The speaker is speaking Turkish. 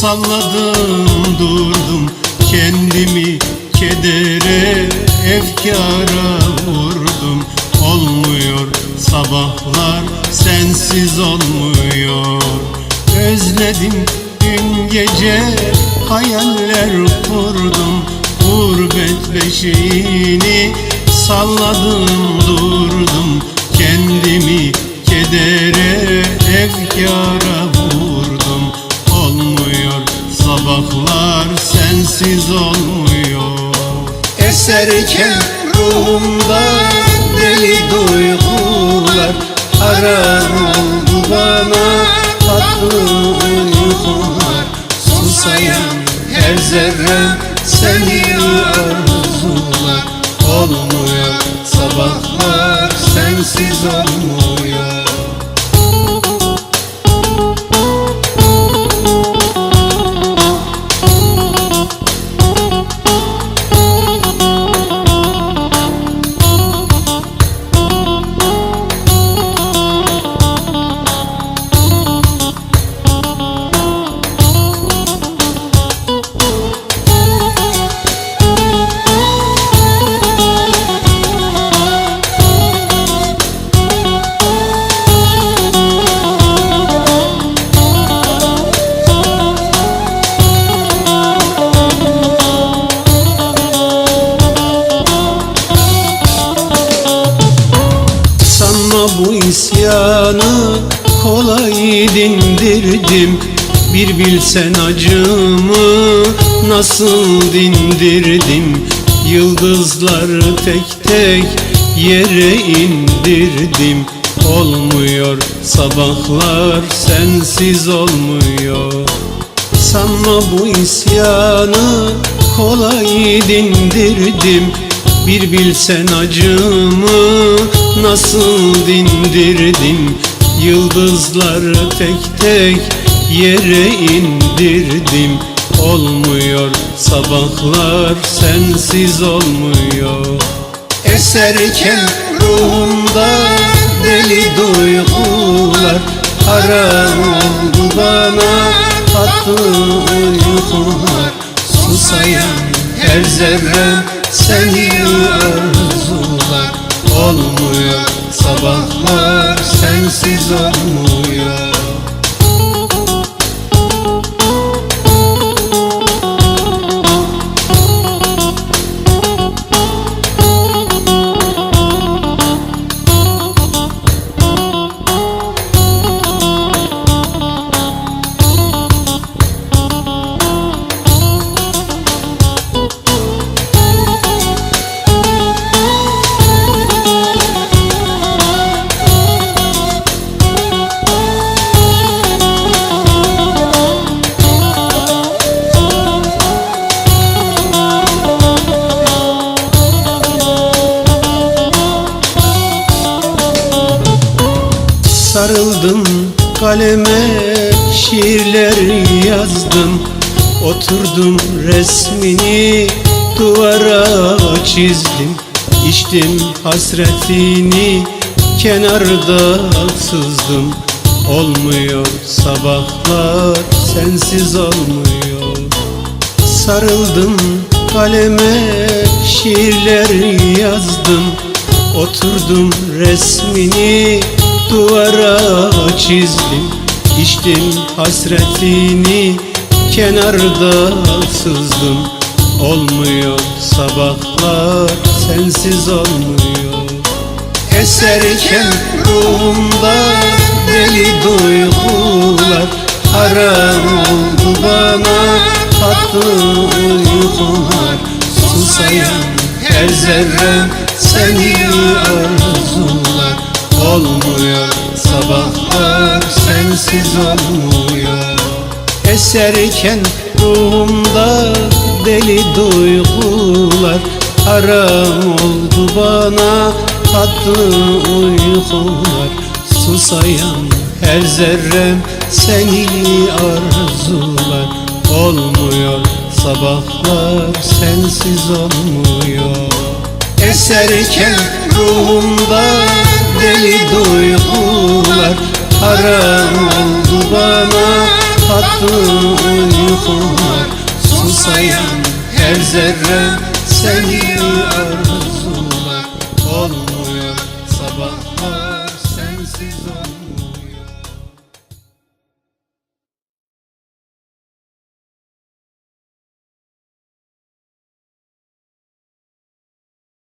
salladım durdum. Kendimi kedere efkara vurdum. Olmuyor sabahlar sensiz olmuyor. Özledim dün gece hayaller kurdum. Gurbet beşiğini salladım durdum. Kendimi kedere efkara sabahlar sensiz olmuyor. Eserken ruhumda deli duygular Haram oldu bana tatlı uykular Susayan her zerrem seni arzular. Olmuyor sabahlar sensiz olmuyor bu isyanı kolay dindirdim. Bir bilsen acımı nasıl dindirdim? Yıldızları tek tek yere indirdim. Olmuyor sabahlar sensiz olmuyor. Sanma bu isyanı kolay dindirdim Bir bilsen acımı nasıl dindirdim? Yıldızları tek tek yere indirdim. Olmuyor sabahlar sensiz olmuyor. Eserken ruhumda deli duygular Haram oldu bana tatlı uykular. Susayan her zerrem seni arzular Olmuyor. Sabahlar sensiz olmuyor Sarıldım kaleme şiirler yazdım Oturdum resmini duvara çizdim İçtim hasretini kenarda sızdım Olmuyor sabahlar sensiz olmuyor. Sarıldım kaleme şiirler yazdım Oturdum resmini duvara çizdim. İçtim hasretini kenarda sızdım. Olmuyor sabahlar sensiz olmuyor. Eserken ruhumda deli duygular. Haram oldu bana tatlı uykular Susayan her zerrem seni sensiz olmuyor. Eserken ruhumda deli duygular Haram oldu bana. Tatlı uykular Susayan her zerrem seni arzular. Olmuyor sabahlar sensiz olmuyor. Eserken ruhumda deli duygular haram oldu bana Tatlı uykular. Susayan her zerre seni arzular. Olmuyor sabahlar sensiz olmuyor.